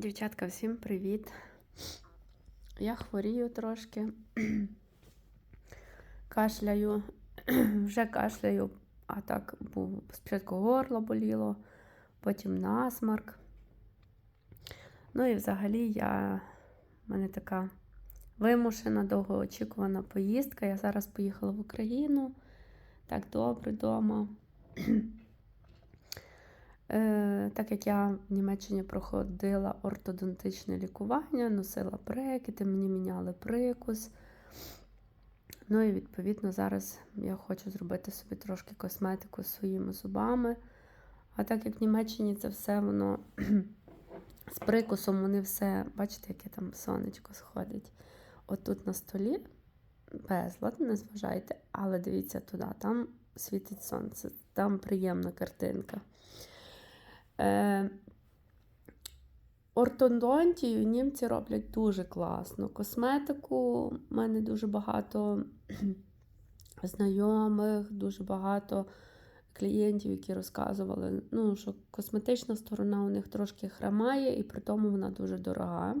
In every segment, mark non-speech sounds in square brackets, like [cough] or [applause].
Дівчатка, всім привіт. Я хворію трошки. [clears throat] Кашляю, [clears throat] вже кашляю, а так був спочатку горло боліло, потім насмарк. Ну і взагалі я в мене така вимушена, довгоочікувана поїздка. Я зараз поїхала в Україну. Так добре вдома. [clears throat] Е, Так як я в Німеччині проходила ортодонтичне лікування, носила брекети, мені міняли прикус. Ну і відповідно зараз я хочу зробити собі трошки косметику своїми зубами. А так як в Німеччині це все воно [clears throat] з прикусом, вони все, бачите, яке там сонечко сходить. Отут на столі безлад, не зважайте, але дивіться туди, там світить сонце, там приємна картинка. Е, Ортодонтію німці роблять дуже класно. Косметику в мене дуже багато [clears throat] знайомих, дуже багато клієнтів, які розказували, ну, що косметична сторона у них трошки хромає, і при тому вона дуже дорога.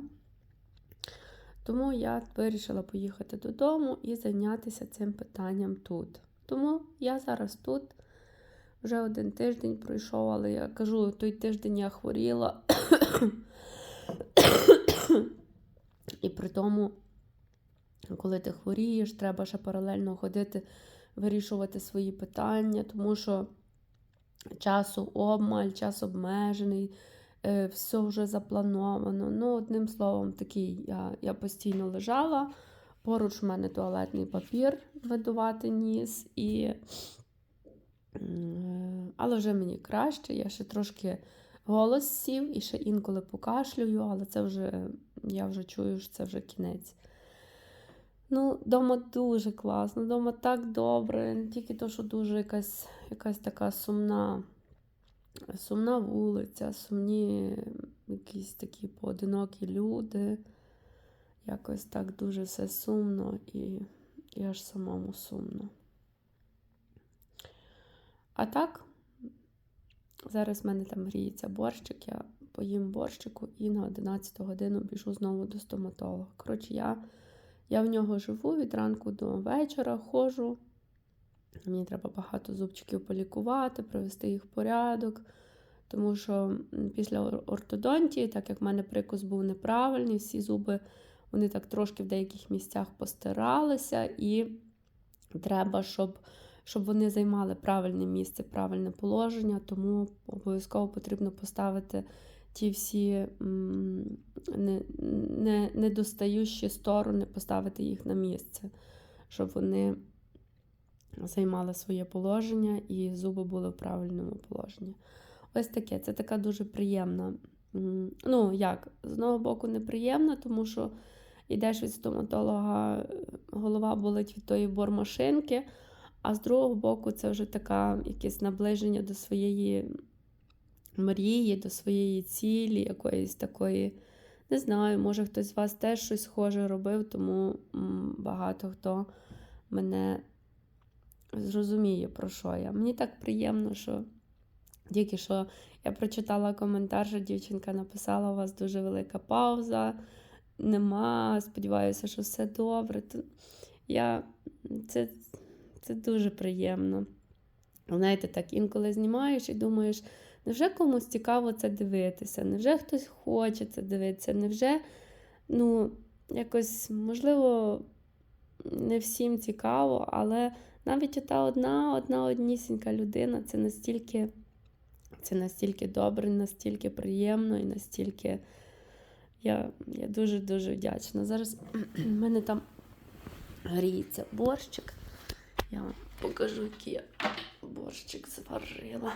Тому я вирішила поїхати додому і зайнятися цим питанням тут. Тому я зараз тут. Вже один тиждень пройшов, але я кажу, той тиждень я хворіла. І при тому, коли ти хворієш, треба ще паралельно ходити, вирішувати свої питання, тому що часу обмаль, час обмежений, е, все вже заплановано. Ну, одним словом, такий я, я постійно лежала. Поруч в мене туалетний папір видувати ніс. і... Але вже мені краще, я ще трошки голос сів і ще інколи покашлюю, але це вже, я вже чую, що це вже кінець. Ну, Дома дуже класно, вдома так добре, не тільки то, що дуже якась якась така сумна, сумна вулиця, сумні якісь такі поодинокі люди. Якось так дуже все сумно і, і аж самому сумно. А так, зараз в мене там гріється борщик, я поїм борщику і на 11 годину біжу знову до стоматолога. Коротше, я я в нього живу від ранку до вечора, ходжу. Мені треба багато зубчиків полікувати, привести їх в порядок. Тому що після ортодонтії, так як в мене прикус був неправильний, всі зуби вони так трошки в деяких місцях постиралися, і треба, щоб щоб вони займали правильне місце, правильне положення, тому обов'язково потрібно поставити ті всі недостаючі сторони, поставити їх на місце, щоб вони займали своє положення і зуби були в правильному положенні. Ось таке, це така дуже приємна. Ну, як, з одного боку, неприємна, тому що йдеш від стоматолога, голова болить від тої бормашинки. А з другого боку, це вже таке якесь наближення до своєї мрії, до своєї цілі, якоїсь такої. Не знаю, може хтось з вас теж щось схоже робив, тому багато хто мене зрозуміє, про що я. Мені так приємно, що тільки що я прочитала коментар, що дівчинка написала: у вас дуже велика пауза, нема. Сподіваюся, що все добре. Я це це дуже приємно. Знаєте, так, інколи знімаєш і думаєш, невже комусь цікаво це дивитися? Невже хтось хоче це дивитися? Невже, ну, якось, можливо, не всім цікаво, але навіть ота одна, одна однісінька людина це настільки, це настільки добре, настільки приємно і настільки. Я я дуже-дуже вдячна. Зараз [clears throat] в мене там гріється борщик. Я вам покажу, який я борщик зварила.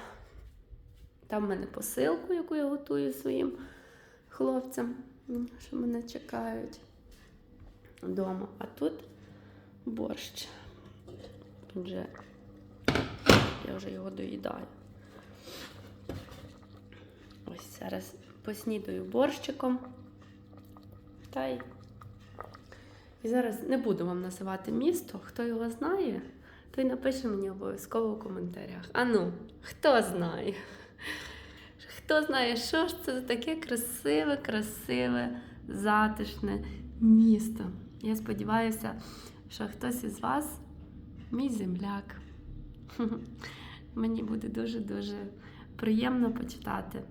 Там в мене посилку, яку я готую своїм хлопцям, що мене чекають вдома. А тут борщ. Тут вже я вже його доїдаю. Ось зараз поснідаю борщиком. Та й і зараз не буду вам називати місто, хто його знає то й напише мені обов'язково в коментарях. А ну, хто знає? Хто знає, що ж це за таке красиве, красиве, затишне місто. Я сподіваюся, що хтось із вас мій земляк. [laughs] Мені буде дуже-дуже приємно почитати.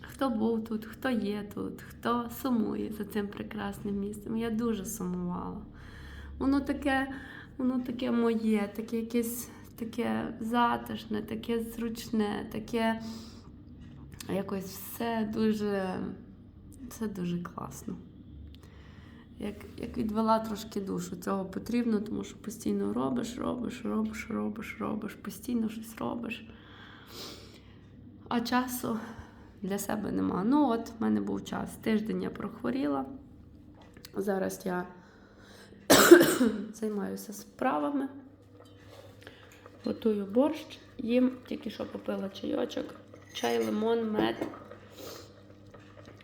Хто був тут, хто є тут, хто сумує за цим прекрасним містом. Я дуже сумувала. Воно таке, воно таке моє, таке якесь таке затишне, таке зручне, таке якось все дуже, все дуже класно. Як, як відвела трошки душу, цього потрібно, тому що постійно робиш, робиш, робиш, робиш, робиш, постійно щось робиш. А часу для себе нема. Ну, от, в мене був час. Тиждень я прохворіла. Зараз я [coughs] займаюся справами, готую борщ, їм тільки що попила чайочок, чай, лимон, мед.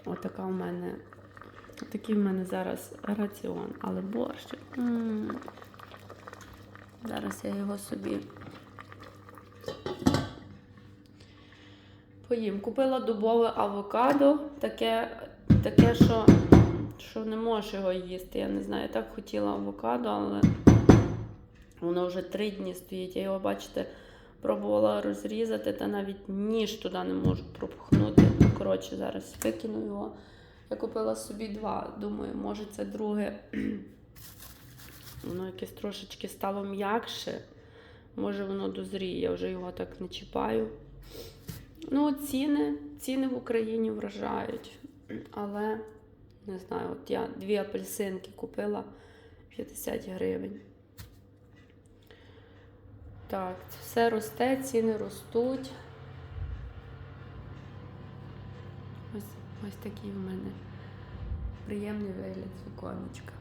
Отака у мене, такий в мене зараз раціон, але борщ. м Зараз я його собі поїм. Купила дубове авокадо, таке, таке що, що не можеш його їсти. Я не знаю, я так хотіла авокадо, але воно вже три дні стоїть. Я його, бачите, пробувала розрізати, та навіть ніж туди не можу пропухнути. Коротше, зараз викину його. Я купила собі два. Думаю, може це друге. [clears throat] Воно якесь трошечки стало м'якше. Може воно дозріє, я вже його так не чіпаю. Ну, ціни, ціни в Україні вражають. Але не знаю, от я дві апельсинки купила 50 гривень. Так, все росте, ціни ростуть. Ось, ось такий в мене приємний вигляд віконечка.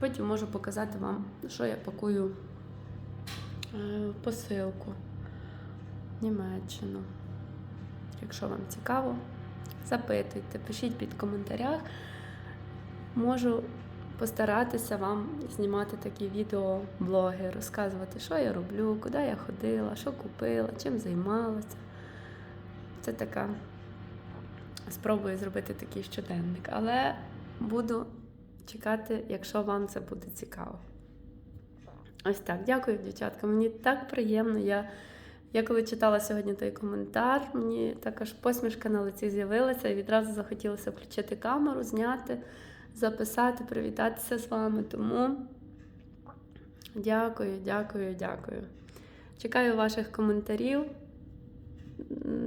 Потім можу показати вам, що я пакую е, посилку. Німеччину. Якщо вам цікаво, запитуйте, пишіть під коментарях. Можу постаратися вам знімати такі відеоблоги, розказувати, що я роблю, куди я ходила, що купила, чим займалася. Це така спробую зробити такий щоденник. Але буду чекати, якщо вам це буде цікаво. Ось так. Дякую, дівчатка. Мені так приємно. Я я коли читала сьогодні той коментар, мені також посмішка на лиці з'явилася і відразу захотілося включити камеру, зняти, записати, привітатися з вами. Тому дякую, дякую, дякую. Чекаю ваших коментарів.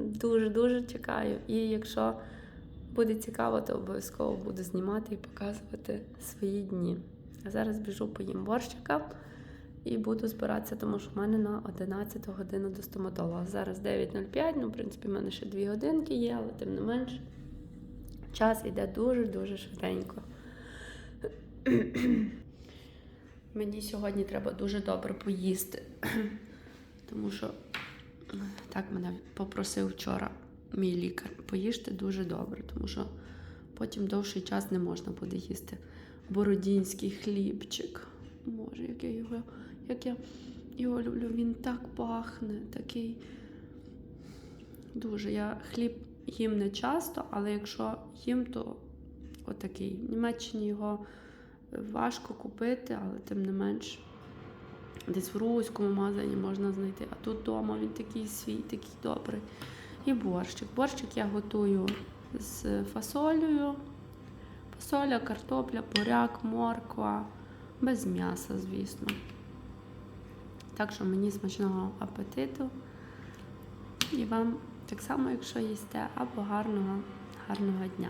Дуже-дуже чекаю. І якщо буде цікаво, то обов'язково буду знімати і показувати свої дні. А зараз біжу поїм борщика. І буду збиратися, тому що в мене на 11 годину до стоматолога. Зараз 9.05, ну, в принципі, в мене ще 2 годинки є, але тим не менш, час йде дуже-дуже швиденько. [clears throat] Мені сьогодні треба дуже добре поїсти, [clears throat] тому що так мене попросив вчора мій лікар. Поїжте дуже добре, тому що потім довший час не можна буде їсти. Бородінський хлібчик. Боже, як я його як я його люблю, він так пахне, такий дуже. Я хліб їм не часто, але якщо їм, то отакий. В Німеччині його важко купити, але тим не менш. Десь в руському магазині можна знайти. А тут вдома він такий свій, такий добрий. І борщик. Борщик я готую з фасолею. Фасоля, картопля, буряк, морква, без м'яса, звісно. Так що мені смачного апетиту. І вам так само, якщо їсте, або гарного, гарного дня.